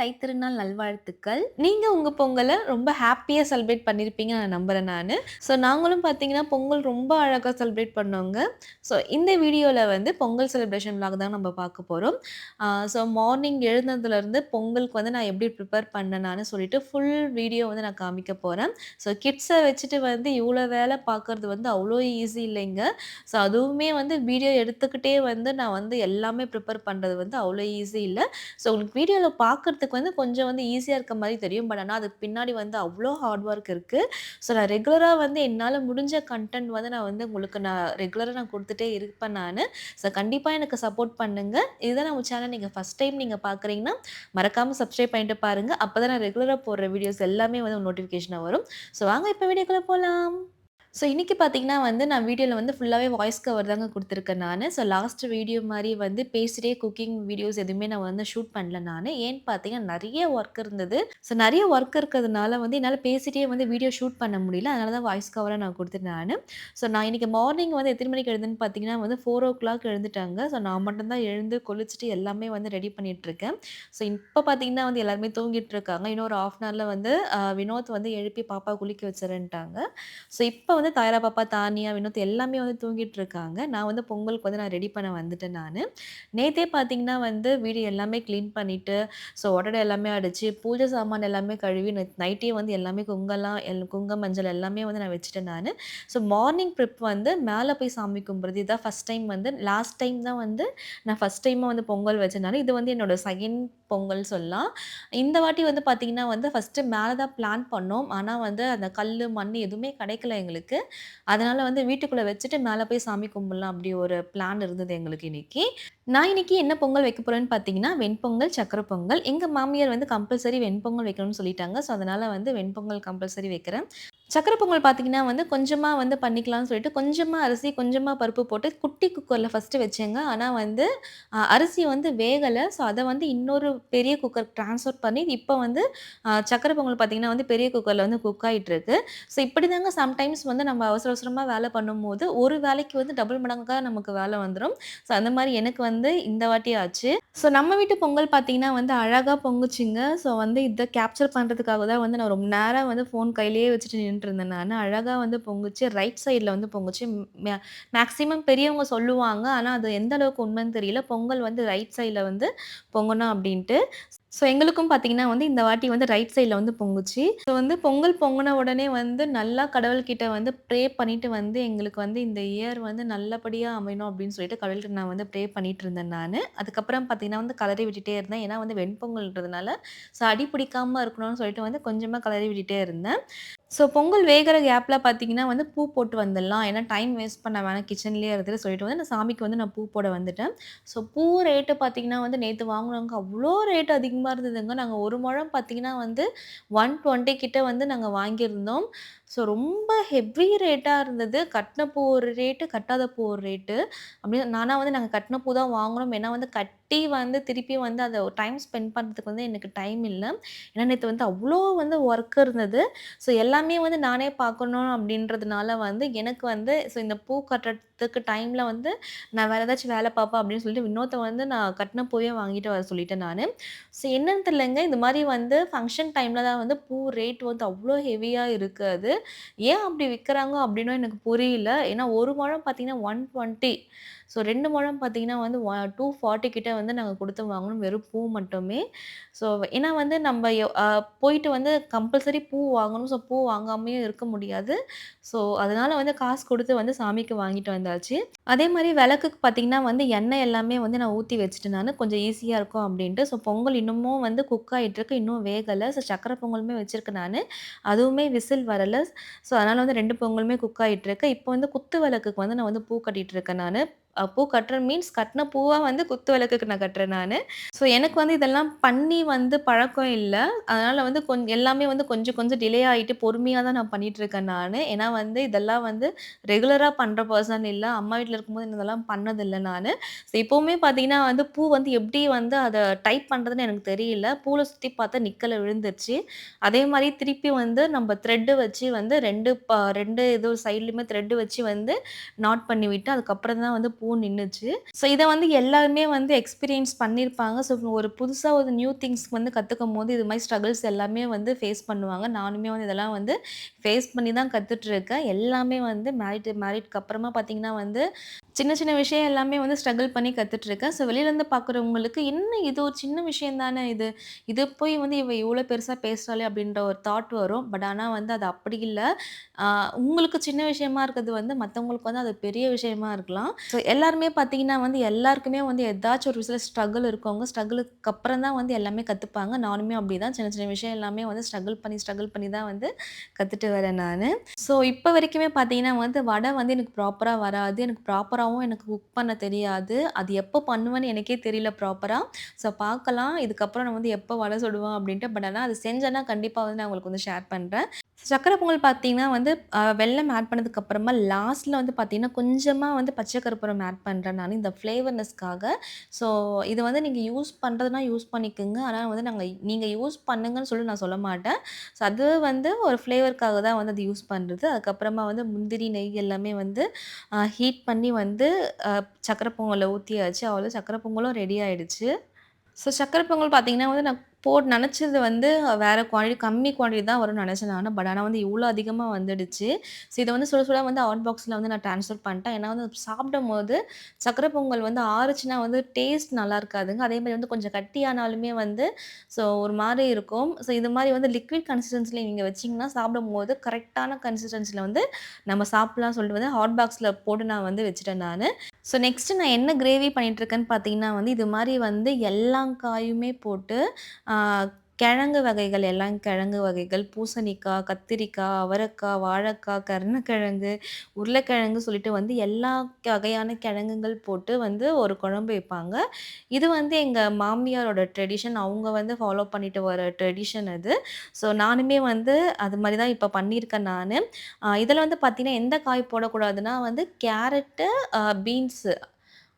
தைத்திருநாள் நல்வாழ்த்துக்கள். நீங்கள் உங்கள் பொங்கலை ரொம்ப ஹாப்பியாக செலிப்ரேட் பண்ணியிருப்பீங்க நான் நம்புகிறேன் நான். ஸோ நாங்களும் பார்த்தீங்கன்னா பொங்கல் ரொம்ப அழகாக செலிப்ரேட் பண்ணோங்க. ஸோ இந்த வீடியோவில் வந்து பொங்கல் செலிப்ரேஷன் vlog தான் நம்ம பார்க்க போகிறோம் ஸோ மார்னிங் எழுந்ததுலேருந்து பொங்கலுக்கு வந்து நான் எப்படி ப்ரிப்பேர் பண்ணேன்னு சொல்லிட்டு ஃபுல் வீடியோ வந்து நான் காமிக்க போகிறேன் ஸோ கிட்ஸை வச்சுட்டு வந்து இவ்வளோ வேலை பார்க்குறது வந்து அவ்வளோ ஈஸி இல்லைங்க. ஸோ அதுவுமே வந்து வீடியோ எடுத்துக்கிட்டே வந்து நான் வந்து எல்லாமே ப்ரிப்பேர் பண்ணுறது வந்து அவ்வளோ ஈஸி இல்லை. ஸோ உங்களுக்கு வீடியோவில் பார்க்குறதுக்கு வந்து கொஞ்சம் வந்து ஈஸியாக இருக்க மாதிரி தெரியும். பட் ஆனால் அதுக்கு பின்னாடி வந்து அவ்வளோ ஹார்ட் ஒர்க் இருக்குது ஸோ நான் ரெகுலராக வந்து என்னால் முடிஞ்ச கண்டென்ட் வந்து நான் வந்து உங்களுக்கு நான் ரெகுலராக நான் கொடுத்துட்டே இருப்பேன் நான். ஸோ கண்டிப்பாக எனக்கு சப்போர்ட் பண்ணுங்கள் இதுதான் நம்ம சேனல் நீங்கள் ஃபஸ்ட் டைம் நீங்கள் பார்க்குறீங்கன்னா மறக்காமல் சப்ஸ்கிரைப் பண்ணிட்டு பாருங்கள் அப்போ தான் நான் ரெகுலராக போடுற வீடியோஸ் எல்லாமே வந்து நோட்டிஃபிகேஷனாக வரும். ஸோ வாங்க இப்போ வீடியோக்குள்ளே போகலாம் ஸோ இன்றைக்கி பார்த்தீங்கன்னா வந்து நான் வீடியோவில் வந்து ஃபுல்லாகவே வாய்ஸ் கவர் தாங்க கொடுத்துருக்கேன் நான். ஸோ லாஸ்ட் வீடியோ மாதிரி வந்து பேசிட்டே குக்கிங் வீடியோஸ் எதுவுமே நான் வந்து ஷூட் பண்ணல நான். ஏன்னு பார்த்தீங்கன்னா நிறைய ஒர்க் இருந்தது. ஸோ நிறைய ஒர்க் இருக்கிறதுனால வந்து என்னால் பேசிட்டே வந்து வீடியோ ஷூட் பண்ண முடியல. அதனால தான் வாய்ஸ் கவராக நான் கொடுத்துட்டேன் நான். ஸோ நான் இன்றைக்கி மார்னிங் வந்து எத்தனை மணிக்கு எழுதுன்னு பார்த்தீங்கன்னா வந்து ஃபோர் ஓ கிளாக் எழுந்துட்டாங்க. ஸோ நான் மட்டும்தான் எழுந்து குளிச்சுட்டு எல்லாமே வந்து ரெடி பண்ணிகிட்ருக்கேன் ஸோ இப்போ பார்த்தீங்கன்னா வந்து எல்லாருமே தூங்கிட்டு இருக்காங்க. இன்னொரு ஆஃப் அன் ஹவரில் வந்து வினோத் வந்து எழுப்பி பாப்பா குளிக்க வச்சுறேன்ட்டாங்க. ஸோ இப்போ வந்து தாயாரா பாப்பா தானியா வினோத் எல்லாமே வந்து தூங்கிட்டு இருக்காங்க நான் வந்து பொங்கலுக்கு வந்து நான் ரெடி பண்ண வந்துட்டேன் நான். நேத்தே பார்த்தீங்கன்னா வந்து வீடு எல்லாமே க்ளீன் பண்ணிவிட்டு ஸோ உடனே எல்லாமே அடிச்சு பூஜை சாமான் எல்லாமே கழுவி நைட்டே வந்து எல்லாமே குங்கெல்லாம் எல் குங்க மஞ்சள் எல்லாமே வந்து நான் வச்சுட்டேன் நான். ஸோ மார்னிங் ப்ரிப் வந்து மேலே போய் சாமி கும்பிட்றது இதான் ஃபஸ்ட் டைம் வந்து லாஸ்ட் டைம் தான் வந்து நான் ஃபஸ்ட் டைமாக வந்து பொங்கல் வச்சேன் இது வந்து என்னோட செகண்ட் பொங்கல் சொல்லலாம். இந்த வாட்டி வந்து பார்த்திங்கன்னா வந்து ஃபஸ்ட்டு மேலே தான் பிளான் பண்ணோம். ஆனால் வந்து அந்த கல் மண் எதுவுமே கிடைக்கல எங்களுக்கு. அதனால் வந்து வீட்டுக்குள்ளே வச்சுட்டு மேலே போய் சாமி கும்பிடலாம் அப்படி ஒரு பிளான் இருந்தது எங்களுக்கு இன்னைக்கு. நான் இன்னைக்கு என்ன பொங்கல் வைக்க போகிறேன்னு பார்த்தீங்கன்னா வெண்பொங்கல் சக்கரை பொங்கல். எங்கள் மாமியார் வந்து கம்பல்சரி வெண்பொங்கல் வைக்கணும்னு சொல்லிட்டாங்க. ஸோ அதனால் வந்து வெண்பொங்கல் கம்பல்சரி வைக்கிறேன். சக்கரை பொங்கல் பார்த்தீங்கன்னா வந்து கொஞ்சமாக வந்து பண்ணிக்கலாம்னு சொல்லிட்டு கொஞ்சமாக அரிசி கொஞ்சமாக பருப்பு போட்டு குட்டி குக்கரில் ஃபஸ்ட்டு வச்சேங்க. ஆனால் வந்து அரிசி வந்து வேகலை. ஸோ அதை வந்து இன்னொரு பெரிய குக்கர் ட்ரான்ஸ்ஃபர் பண்ணி இப்போ வந்து சக்கரை பொங்கல் பார்த்தீங்கன்னா வந்து பெரிய குக்கரில் வந்து குக் ஆகிட்டு இருக்கு ஸோ இப்படி தாங்க சம்டைம்ஸ் வந்து நம்ம அவசர அவசரமாக வேலை பண்ணும்போது ஒரு வேலைக்கு வந்து டபுள் மடங்காக நமக்கு வேலை வந்துடும் ஸோ அந்த மாதிரி எனக்கு வந்து இந்த வாட்டி ஆச்சு. ஸோ நம்ம வீட்டு பொங்கல் பார்த்தீங்கன்னா வந்து அழகாக பொங்குச்சிங்க. ஸோ வந்து இதை கேப்சர் பண்ணுறதுக்காக தான் வந்து நான் ரொம்ப நேரம் வந்து ஃபோன் கையிலேயே வச்சுட்டு நின்றுருந்தேன் நான். அழகாக வந்து பொங்குச்சு ரைட் சைடில் வந்து பொங்குச்சு. மேக்ஸிமம் பெரியவங்க சொல்லுவாங்க. ஆனால் அது எந்த அளவுக்கு உண்மைன்னு தெரியல. பொங்கல் வந்து ரைட் சைடில் வந்து பொங்கணும் அப்படின்ட்டு. சொல்லிட்டு ஸோ எங்களுக்கும் பார்த்தீங்கன்னா வந்து இந்த வாட்டி வந்து ரைட் சைடில் வந்து பொங்குச்சு. ஸோ வந்து பொங்கல் பொங்கின உடனே வந்து நல்லா கடவுள்கிட்ட வந்து ப்ரே பண்ணிட்டு வந்து எங்களுக்கு வந்து இந்த இயர் வந்து நல்லபடியாக அமையணும் அப்படின்னு சொல்லிட்டு கடவுள்கிட்ட நான் வந்து ப்ரே பண்ணிட்டு இருந்தேன் நான். அதுக்கப்புறம் பார்த்தீங்கன்னா வந்து கலரி விட்டுட்டே இருந்தேன். ஏன்னா வந்து வெண்பொங்கல்ன்றதுனால ஸோ அடி பிடிக்காம இருக்கணும்னு சொல்லிட்டு வந்து கொஞ்சமாக கலரி விட்டுட்டே இருந்தேன். ஸோ பொங்கல் வேகிற கேப்பில் பார்த்தீங்கன்னா வந்து பூ போட்டு வந்துடலாம். ஏன்னா டைம் வேஸ்ட் பண்ண வேணாம். கிச்சன்லேயே இருந்துட்டு சொல்லிட்டு வந்து நான் சாமிக்கு வந்து நான் பூ போட வந்துட்டேன். ஸோ பூ ரேட்டு பார்த்தீங்கன்னா வந்து நேற்று வாங்கினவங்க அவ்வளோ ரேட் அதிகமாக இருந்ததுங்க நாங்கள் ஒரு முழம் பார்த்தீங்கன்னா வந்து ஒன் டுவெண்ட்டி கிட்ட வந்து நாங்கள் வாங்கியிருந்தோம். ஸோ ரொம்ப ஹெவி ரேட்டாக இருந்தது. கட்டின பூ ஒரு ரேட்டு கட்டாத பூ ஒரு ரேட்டு. அப்படின்னு நானாக வந்து நாங்கள் கட்டின பூ தான் வாங்கினோம். ஏன்னா வந்து கட்டி வந்து திருப்பி வந்து அதை டைம் ஸ்பெண்ட் பண்ணுறதுக்கு வந்து எனக்கு டைம் இல்லை. ஏன்னா நேற்று வந்து அவ்வளோ வந்து ஒர்க் இருந்தது. ஸோ எல்லாமே வந்து நானே பார்க்கணும் அப்படின்றதுனால வந்து எனக்கு வந்து ஸோ இந்த பூ கட்டுறதுக்கு டைமில் வந்து நான் வேறு ஏதாச்சும் வேலை பார்ப்பேன் அப்படின்னு சொல்லிட்டு இன்னொருத்த வந்து நான் கட்டின பூவே வாங்கிட்டு வர சொல்லிட்டேன் நான். ஸோ என்னன்னு தெரியலங்க. இந்த மாதிரி வந்து ஃபங்க்ஷன் டைமில் தான் வந்து பூ ரேட் வந்து அவ்வளோ ஹெவியாக இருக்குது ஏன் அப்படி விற்கிறாங்க அப்படின்னும் எனக்கு புரியல. ஏன்னா ஒரு முழம் பார்த்தீங்கன்னா ஒன் டுவெண்ட்டி ஸோ ரெண்டு முழம் பார்த்தீங்கன்னா வந்து டூ ஃபார்ட்டி கிட்ட வந்து நாங்கள் கொடுத்து வாங்கணும். வெறும் பூ மட்டுமே. ஸோ ஏன்னா வந்து நம்ம எவ்- போயிட்டு வந்து கம்பல்சரி பூ வாங்கணும். ஸோ பூ வாங்காமையும் இருக்க முடியாது. ஸோ அதனால வந்து காசு கொடுத்து வந்து சாமிக்கு வாங்கிட்டு வந்தாச்சு. அதே மாதிரி விளக்குக்கு பார்த்தீங்கன்னா வந்து எண்ணெய் எல்லாமே வந்து நான் ஊற்றி வச்சுட்டு நான். கொஞ்சம் ஈஸியாக இருக்கும் அப்படின்ட்டு. ஸோ பொங்கல் இன்னமும் வந்து குக் ஆகிட்டு இருக்கு இன்னும் வேகலை. ஸோ சக்கரை பொங்கலுமே வச்சுருக்கேன் நான். அதுவுமே விசில் வரலை. ஸோ அதனால் வந்து ரெண்டு பொங்கலுமே குக் ஆகிட்டு இருக்கு இப்போ வந்து குத்து விளக்குக்கு வந்து நான் வந்து பூ கட்டிகிட்டு இருக்கேன் நான். பூ கட்டுறேன் மீன்ஸ் கட்டின பூவாக வந்து குத்து விளக்குக்கு நான் கட்டுறேன் நான். ஸோ எனக்கு வந்து இதெல்லாம் பண்ணி வந்து பழக்கம் இல்லை. அதனால் வந்து கொஞ்சம் எல்லாமே வந்து கொஞ்சம் கொஞ்சம் டிலே ஆகிட்டு பொறுமையாக தான் நான் பண்ணிகிட்ருக்கேன் இருக்கேன் நான். ஏன்னா வந்து இதெல்லாம் வந்து ரெகுலராக பண்ணுற பர்சன் இல்லை. அம்மா வீட்டில் இருக்கும்போது இதெல்லாம் பண்ணதில்லை நான். ஸோ இப்போவுமே பார்த்தீங்கன்னா வந்து பூ வந்து எப்படி வந்து அதை டைப் பண்ணுறதுன்னு எனக்கு தெரியல. பூவில் சுற்றி பார்த்தா நிக்கலை விழுந்துருச்சு. அதே மாதிரி திருப்பி வந்து நம்ம த்ரெட்டு வச்சு வந்து ரெண்டு ரெண்டு இது சைட்லையுமே த்ரெட்டு வச்சு வந்து நாட் பண்ணி விட்டு அதுக்கப்புறம் தான் வந்து பூ அதுவும் நின்றுச்சு ஸோ இதை வந்து எல்லாருமே வந்து எக்ஸ்பீரியன்ஸ் பண்ணியிருப்பாங்க. ஸோ ஒரு புதுசாக ஒரு நியூ திங்ஸ் வந்து கத்துக்கும்போது இது மாதிரி ஸ்ட்ரகிள்ஸ் எல்லாமே வந்து ஃபேஸ் பண்ணுவாங்க. நானுமே வந்து இதெல்லாம் வந்து ஃபேஸ் பண்ணி தான் கற்றுட்ருக்கேன் எல்லாமே வந்து மேரிட் மேரிட்க்கு அப்புறமா பார்த்திங்கன்னா வந்து சின்ன சின்ன விஷயம் எல்லாமே வந்து ஸ்ட்ரகிள் பண்ணி கற்றுட்ருக்கேன் ஸோ வெளியிலேருந்து பார்க்குறவங்களுக்கு என்ன இது ஒரு சின்ன விஷயம் தானே இது. இது போய் வந்து இவ இவ்வளோ பெருசாக பேசுகிறாளே அப்படின்ற ஒரு தாட் வரும். பட் ஆனால் வந்து அது அப்படி இல்லை உங்களுக்கு சின்ன விஷயமா இருக்கிறது வந்து மற்றவங்களுக்கு வந்து அது பெரிய விஷயமா இருக்கலாம். ஸோ எல்லாருமே பார்த்தீங்கன்னா வந்து எல்லாருக்குமே வந்து ஏதாச்சும் ஒரு விஷயத்தில் ஸ்ட்ரகிள் இருக்கவங்க ஸ்ட்ரகிளுக்கு அப்புறம் தான் வந்து எல்லாமே கற்றுப்பாங்க நானுமே அப்படிதான் சின்ன சின்ன விஷயம் எல்லாமே வந்து ஸ்ட்ரகிள் பண்ணி ஸ்ட்ரகிள் பண்ணி தான் வந்து கற்றுட்டு வரேன் நான் ஸோ இப்போ வரைக்குமே பார்த்தீங்கன்னா வந்து வடை வந்து எனக்கு ப்ராப்பராக வராது. எனக்கு ப்ராப்பராக ப்ராப்பராவும் எனக்கு குக் பண்ண தெரியாது. அது எப்போ பண்ணுவேன்னு எனக்கே தெரியல ப்ராப்பராக ஸோ பார்க்கலாம். இதுக்கப்புறம் நான் வந்து எப்போ வடை சுடுவேன் அப்படின்ட்டு. பட் ஆனால் அது செஞ்சேன்னா கண்டிப்பாக வந்து நான் உங்களுக்கு வந்து ஷேர் பண்ணுறேன் சக்கரை பொங்கல் பார்த்தீங்கன்னா வந்து அ வெல்லம் ஆட் பண்ணதுக்கு அப்புறமா லாஸ்ட்ல வந்து பார்த்தீங்கன்னா, கொஞ்சமா வந்து பச்சை கற்பூரம் ஆட் பண்ணுறேன் நான் இந்த ஃப்ளேவர்னஸ்க்காக. ஸோ இது வந்து நீங்கள் யூஸ் பண்ணுறதுனா யூஸ் பண்ணிக்கோங்க ஆனால் வந்து நாங்கள் நீங்கள் யூஸ் பண்ணுங்கன்னு சொல்லி நான் சொல்ல மாட்டேன். ஸோ அது வந்து ஒரு ஃப்ளேவருக்காக தான் வந்து அது யூஸ் பண்ணுறது அதுக்கப்புறமா வந்து முந்திரி, நெய் எல்லாமே வந்து ஹீட் பண்ணி வந்து அ பொங்கலை பொங்கல்ல ஊத்தியாச்சு. அவ்வளோ சக்கரை பொங்கலும் ரெடி ஆயிடுச்சு. ஸோ சக்கரை பொங்கல் பார்த்தீங்கன்னா வந்து நான் போட் நினச்சது வந்து வேறு குவான்டிட்டி கம்மி குவான்டிட்டி தான் வரும்னு நினச்சேன் நான் பட் ஆனால் வந்து இவ்வளோ அதிகமாக வந்துடுச்சு. ஸோ இதை வந்து சுட சுட வந்து ஹாட் பாக்ஸில் வந்து நான் ட்ரான்ஸ்ஃபர் பண்ணிட்டேன் ஏன்னா வந்து சாப்பிடும்போது சக்கரை பொங்கல் வந்து ஆறுச்சுன்னா வந்து டேஸ்ட் நல்லா இருக்காதுங்க. அதே மாதிரி வந்து கொஞ்சம் கட்டியானாலுமே வந்து ஸோ ஒரு மாதிரி இருக்கும். ஸோ இது மாதிரி வந்து லிக்விட் கன்சிஸ்டன்சியில் நீங்கள் வச்சிங்கன்னா சாப்பிடும் போது கரெக்டான கன்சிஸ்டன்சியில் வந்து நம்ம சாப்பிட்லாம் சொல்லிட்டு வந்து ஹாட் பாக்ஸில் போட்டு நான் வந்து வச்சுட்டேன் நான் ஸோ நெக்ஸ்ட்டு நான் என்ன கிரேவி பண்ணிட்டுருக்கேன்னு பார்த்தீங்கன்னா வந்து இது மாதிரி வந்து எல்லா காயுமே போட்டு கிழங்கு வகைகள் எல்லாம் கிழங்கு வகைகள், பூசணிக்காய், கத்திரிக்காய், அவரைக்காய், வாழைக்காய், கருணக்கிழங்கு, உருளைக்கிழங்கு சொல்லிட்டு வந்து எல்லா வகையான கிழங்குகள் போட்டு வந்து ஒரு குழம்பு வைப்பாங்க. இது வந்து எங்கள் மாமியாரோட ட்ரெடிஷன். அவங்க வந்து ஃபாலோ பண்ணிட்டு வர ட்ரெடிஷன் அது. ஸோ நானுமே வந்து அது மாதிரி தான் இப்போ பண்ணியிருக்கேன் நான் இதில் வந்து பார்த்திங்கன்னா எந்த காய் போடக்கூடாதுன்னா வந்து கேரட்டு, பீன்ஸு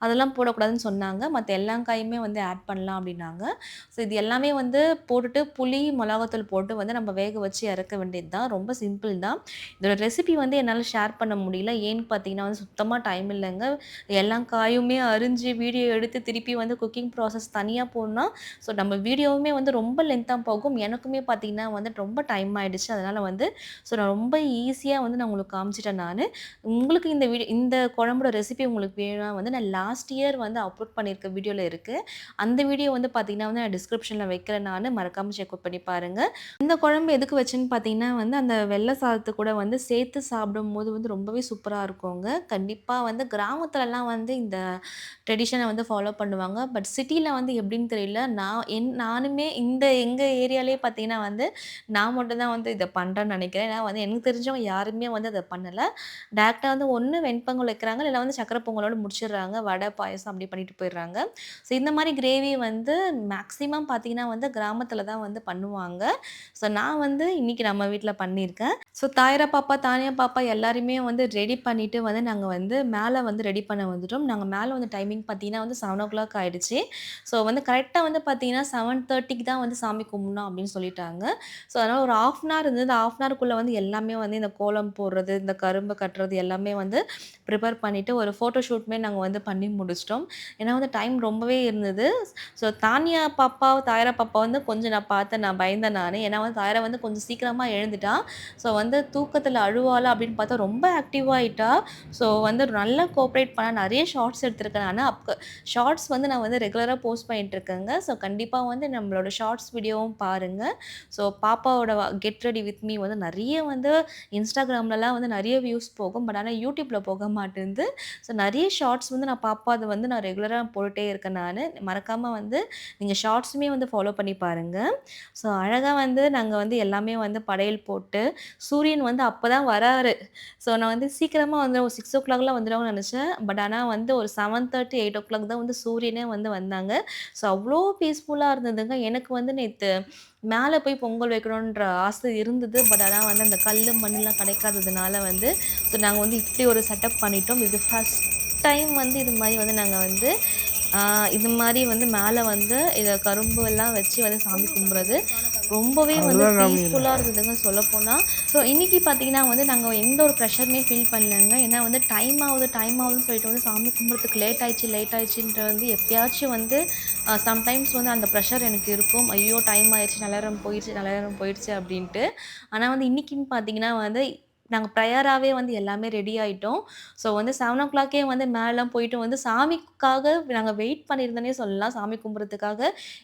அதெல்லாம் போடக்கூடாதுன்னு சொன்னாங்க. மற்ற எல்லா காயுமே வந்து ஆட் பண்ணலாம் அப்படின்னாங்க ஸோ இது எல்லாமே வந்து போட்டுட்டு புளி, மிளகாத்தூள் போட்டு வந்து நம்ம வேக வச்சு இறக்க வேண்டியது தான். ரொம்ப சிம்பிள் தான். இதோட ரெசிபி வந்து என்னால் ஷேர் பண்ண முடியல. ஏன்னு பார்த்தீங்கன்னா வந்து சுத்தமாக டைம் இல்லைங்க எல்லா காயுமே அரிஞ்சு வீடியோ எடுத்து திருப்பி வந்து குக்கிங் ப்ராசஸ் தனியாக போட்னா, ஸோ நம்ம வீடியோவுமே வந்து ரொம்ப லென்த்தாக போகும். எனக்குமே பார்த்தீங்கன்னா வந்து ரொம்ப டைம் ஆகிடுச்சு அதனால் வந்து ஸோ நான் ரொம்ப ஈஸியாக வந்து நான் உங்களுக்கு காமிச்சிட்டேன் நான் உங்களுக்கு இந்த வீடியோ இந்த குழம்போட ரெசிபி உங்களுக்கு வேணும்னா வந்து நான் லாஸ்ட் இயர் வந்து அப்லோட் பண்ணியிருக்க வீடியோவில் இருக்குது அந்த வீடியோ வந்து பார்த்தீங்கன்னா வந்து நான் டிஸ்கிரிப்ஷனில் வைக்கிறேன் நான் மறக்காமல் செக் பண்ணி பாருங்க. இந்த குழம்பு எதுக்கு வச்சேன்னு பார்த்தீங்கன்னா வந்து அந்த வெள்ளை சாதத்து கூட வந்து சேர்த்து சாப்பிடும்போது வந்து ரொம்பவே சூப்பராக இருக்குங்க. கண்டிப்பாக வந்து கிராமத்துலலாம் வந்து இந்த ட்ரெடிஷனை வந்து ஃபாலோ பண்ணுவாங்க. பட் சிட்டியில் வந்து எப்படின்னு தெரியல. நான் என் நானுமே இந்த எங்கள் ஏரியாலே பார்த்தீங்கன்னா வந்து நான் மட்டும் தான் வந்து இதை பண்ணுறேன்னு நினைக்கிறேன் ஏன்னா வந்து எனக்கு தெரிஞ்சவங்க யாருமே வந்து அதை பண்ணலை டேரெக்டாக வந்து ஒன்று வெண்பொங்கல் வைக்கிறாங்க. இல்லை வந்து சக்கரை பொங்கலோடு முடிச்சிடுறாங்க. வடை, பாயசம் அப்படி பண்ணிட்டு போயிடுறாங்க. ஸோ இந்த மாதிரி கிரேவி வந்து மேக்ஸிமம் பார்த்தீங்கன்னா வந்து கிராமத்தில் தான் வந்து பண்ணுவாங்க. ஸோ நான் வந்து இன்னைக்கு நம்ம வீட்டில் பண்ணியிருக்கேன். ஸோ தாயரா பாப்பா, தானியா பாப்பா எல்லாருமே வந்து ரெடி பண்ணிவிட்டு வந்து நாங்கள் வந்து மேலே வந்து ரெடி பண்ண வந்துட்டோம். நாங்கள் மேலே வந்து டைமிங் பார்த்தீங்கன்னா வந்து செவன் ஓ கிளாக் ஆகிடுச்சு ஸோ வந்து கரெக்டாக வந்து பார்த்தீங்கன்னா 7:30க்கு தான் வந்து சாமி கும்பிடணும் அப்படின்னு சொல்லிட்டாங்க. ஸோ அதனால் ஒரு 1/2 அன் ஹவர் இருந்தது. 1/2 அன் ஹவர்க்குள்ள வந்து எல்லாமே வந்து இந்த கோலம் போடுறது, இந்த கரும்பு கட்டுறது எல்லாமே வந்து ப்ரிப்பேர் பண்ணிவிட்டு ஒரு ஃபோட்டோ ஷூட்மே நாங்கள் வந்து பண்ணி முடிச்சுட்டோம். ஏன்னா வந்து டைம் ரொம்பவே இருந்தது. ஸோ தானியா பாப்பா, தாயாரா பாப்பா வந்து கொஞ்சம் நான் பார்த்தேன். நான் பயந்தேன் நான் ஏன்னா வந்து தாயாரா வந்து கொஞ்சம் சீக்கிரமாக எழுந்துட்டா. ஸோ வந்து தூக்கத்தில் அழுவாளா அப்படின்னு பார்த்தா ரொம்ப ஆக்டிவாகிட்டா ஸோ வந்து நல்லா கோஆப்ரேட் பண்ணால் நிறைய ஷார்ட்ஸ் எடுத்திருக்கேன் நான் அப் ஷார்ட்ஸ் வந்து நான் வந்து ரெகுலராக போஸ்ட் பண்ணிட்டு இருக்கேங்க. ஸோ கண்டிப்பாக வந்து நம்மளோட ஷார்ட்ஸ் வீடியோவும் பாருங்கள் ஸோ பாப்பாவோட கெட் ரெடி வித் மீ வந்து நிறைய வந்து இன்ஸ்டாகிராம்லலாம் வந்து நிறைய வியூஸ் போகும். பட் ஆனால் யூடியூப்பில் போக மாட்டேங்குது ஸோ நிறைய ஷார்ட்ஸ் வந்து நான் பாப்பாது வந்து நான் ரெகுலராக போட்டுட்டே இருக்கேன் நான் மறக்காமல் வந்து நீங்கள் ஷார்ட்ஸுமே வந்து ஃபாலோ பண்ணி பாருங்கள் ஸோ அழகாக வந்து நாங்கள் வந்து எல்லாமே வந்து படையல் போட்டு, சூரியன் வந்து அப்பதான் வராரு. ஸோ நான் வந்து சீக்கிரமா வந்து ஒரு 6:00லாம் வந்துருவாங்கன்னு நினச்சேன் பட் ஆனால் வந்து ஒரு 7:30, 8:00 தான் வந்து சூரியனே வந்து வந்தாங்க. ஸோ அவ்வளோ பீஸ்ஃபுல்லாக இருந்ததுங்க. எனக்கு வந்து நேற்று மேலே போய் பொங்கல் வைக்கணுன்ற ஆசை இருந்தது. பட் ஆனால் வந்து அந்த கல் மண்ணுலாம் கிடைக்காததுனால வந்து ஸோ நாங்கள் வந்து இப்படி ஒரு செட்டப் பண்ணிட்டோம். இது ஃபஸ்ட் டைம் வந்து இது மாரி வந்து நாங்க வந்து இது மாதிரி வந்து மேலே வந்து இதை கரும்பு எல்லாம் வச்சு வந்து சாமி கும்பிட்றது ரொம்பவே வந்து பீஸ்ஃபுல்லாக இருந்ததுங்க சொல்லப்போனால் ஸோ இன்றைக்கி பார்த்தீங்கன்னா வந்து நாங்கள் எந்த ஒரு ப்ரெஷருமே ஃபீல் பண்ணலங்க. ஏன்னா வந்து டைம் ஆகுது டைம் ஆகுதுன்னு சொல்லிட்டு வந்து சாமி கும்பிட்றதுக்கு லேட் ஆயிடுச்சு லேட் ஆயிடுச்சுன்ற வந்து எப்பயாச்சும் வந்து சம்டைம்ஸ் வந்து அந்த ப்ரெஷர் எனக்கு இருக்கும். ஐயோ டைம் ஆயிடுச்சு நல்ல நேரம் போயிடுச்சு நல்ல நேரம் போயிடுச்சு அப்படின்ட்டு. ஆனால் வந்து இன்றைக்கின்னு பார்த்தீங்கன்னா வந்து நாங்கள் ப்ரையராகவே வந்து எல்லாமே ரெடி ஆகிட்டோம் ஸோ வந்து செவன் ஓ கிளாக்கே வந்து மேலாம் போயிட்டு வந்து சாமிக்காக நாங்கள் வெயிட் பண்ணியிருந்தோன்னே சொல்லலாம். சாமி கும்பிட்றதுக்காக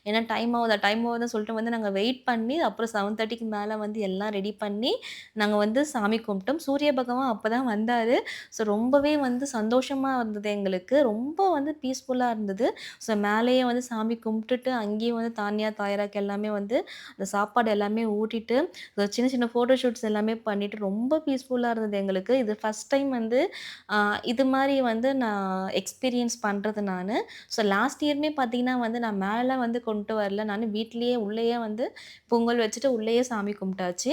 ஏன்னா டைம் ஆகுதா டைம் ஆகுதுன்னு சொல்லிட்டு வந்து நாங்கள் வெயிட் பண்ணி அப்புறம் செவன் தேர்ட்டிக்கு மேலே வந்து எல்லாம் ரெடி பண்ணி நாங்கள் வந்து சாமி கும்பிட்டோம். சூரிய பகவான் அப்போ தான் வந்தார். ஸோ ரொம்பவே வந்து சந்தோஷமாக இருந்தது எங்களுக்கு. ரொம்ப வந்து பீஸ்ஃபுல்லாக இருந்தது. ஸோ மேலேயே வந்து சாமி கும்பிட்டுட்டு அங்கேயும் வந்து தானியா தாயராக்கு எல்லாமே வந்து அந்த சாப்பாடு எல்லாமே ஊட்டிட்டு சின்ன சின்ன ஃபோட்டோ ஷூட்ஸ் எல்லாமே பண்ணிவிட்டு ரொம்ப பீஸ் யூஸ்ஃபுல்லாக இருந்தது எங்களுக்கு. இது ஃபஸ்ட் டைம் வந்து இது மாதிரி வந்து நான் எக்ஸ்பீரியன்ஸ் பண்ணுறது நான். ஸோ லாஸ்ட் இயர்மே பார்த்தீங்கன்னா வந்து நான் மேலே வந்து கொண்டு வரல. நான் வீட்லேயே உள்ளேயே வந்து பொங்கல் வச்சுட்டு உள்ளேயே சாமி கும்பிட்டாச்சு.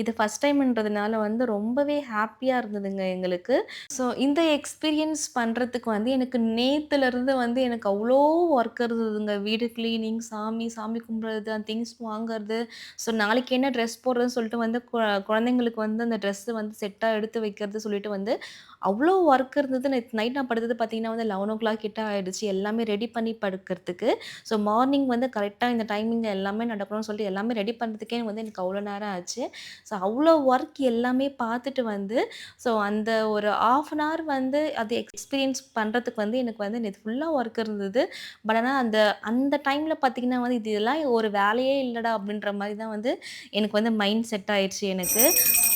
இது ஃபஸ்ட் டைம்ன்றதுனால வந்து ரொம்பவே ஹாப்பியாக இருந்ததுங்க எங்களுக்கு. ஸோ இந்த எக்ஸ்பீரியன்ஸ் பண்ணுறதுக்கு வந்து எனக்கு நேத்துலேருந்து வந்து எனக்கு அவ்வளோ ஒர்க் இருந்ததுங்க. வீடு க்ளீனிங் சாமி சாமி கும்பிட்றது அந்த திங்ஸ் வாங்குறது. ஸோ நாளைக்கு என்ன ட்ரெஸ் போடுறதுன்னு சொல்லிட்டு வந்து குழந்தைங்களுக்கு வந்து அந்த ட்ரெஸ்ஸு வந்து செட்டாக எடுத்து வைக்கிறது சொல்லிட்டு வந்து அவ்வளோ ஒர்க் இருந்தது. நேற்று நைட் நான் படுத்தது பார்த்தீங்கன்னா வந்து லெவன் ஓ கிளாக் கிட்ட ஆகிடுச்சு எல்லாமே ரெடி பண்ணி படுக்கிறதுக்கு. ஸோ மார்னிங் வந்து கரெக்டாக இந்த டைமிங் எல்லாமே நடக்கணும்னு சொல்லிட்டு எல்லாமே ரெடி பண்ணுறதுக்கே வந்து எனக்கு அவ்வளோ நேரம் ஆச்சு. ஸோ அவ்வளோ ஒர்க் எல்லாமே பார்த்துட்டு வந்து ஸோ அந்த ஒரு ஆஃப் அன் ஹவர் வந்து அது எக்ஸ்பீரியன்ஸ் பண்ணுறதுக்கு வந்து எனக்கு வந்து நேற்று ஃபுல்லாக ஒர்க் இருந்தது. பட் ஆனால் அந்த அந்த டைமில் பார்த்திங்கன்னா வந்து இது இதெல்லாம் ஒரு வேலையே இல்லைடா அப்படின்ற மாதிரி தான் வந்து எனக்கு வந்து மைண்ட் செட் ஆயிடுச்சு எனக்கு.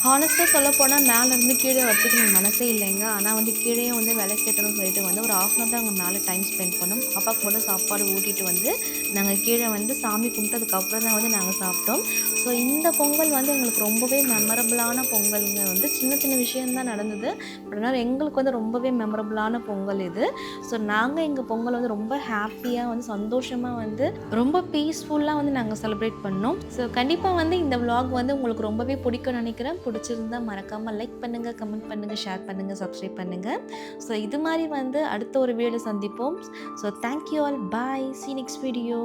ஹானஸ்ட்டாக சொல்ல போனால் மேலேருந்து கீழே வரத்துக்கு எனக்கு மனசே இல்லைங்க. ஆனால் வந்து கீழே வந்து வேலை கேட்டணும்னு சொல்லிட்டு வந்து ஒரு ஆஃப் அன் தான் அங்கே மேலே டைம் ஸ்பெண்ட் பண்ணோம். பாப்பாவுக்கு மட்டும் சாப்பாடு ஊட்டிட்டு வந்து நாங்கள் கீழே வந்து சாமி கும்பிட்டதுக்கப்புறம் தான் வந்து நாங்கள் சாப்பிட்டோம். ஸோ இந்த பொங்கல் வந்து எங்களுக்கு ரொம்பவே மெமரபுளான பொங்கலுங்க. வந்து சின்ன சின்ன விஷயந்தான் நடந்தது. அதனால் எங்களுக்கு வந்து ரொம்பவே மெமரபுளான பொங்கல் இது. ஸோ நாங்கள் எங்கள் பொங்கல் வந்து ரொம்ப ஹாப்பியாக வந்து சந்தோஷமாக வந்து ரொம்ப பீஸ்ஃபுல்லாக வந்து நாங்கள் செலிப்ரேட் பண்ணோம். ஸோ கண்டிப்பாக வந்து இந்த விலாக் வந்து உங்களுக்கு ரொம்பவே பிடிக்கும்னு நினைக்கிறேன். பிடிச்சிருந்தா மறக்காமல் லைக் பண்ணுங்கள் கமெண்ட் பண்ணுங்கள் ஷேர் பண்ணுங்கள் சப்ஸ்கிரைப் பண்ணுங்கள் ஸோ இது மாதிரி வந்து அடுத்த ஒரு வீடியோவில் சந்திப்போம். So thank you all bye see next video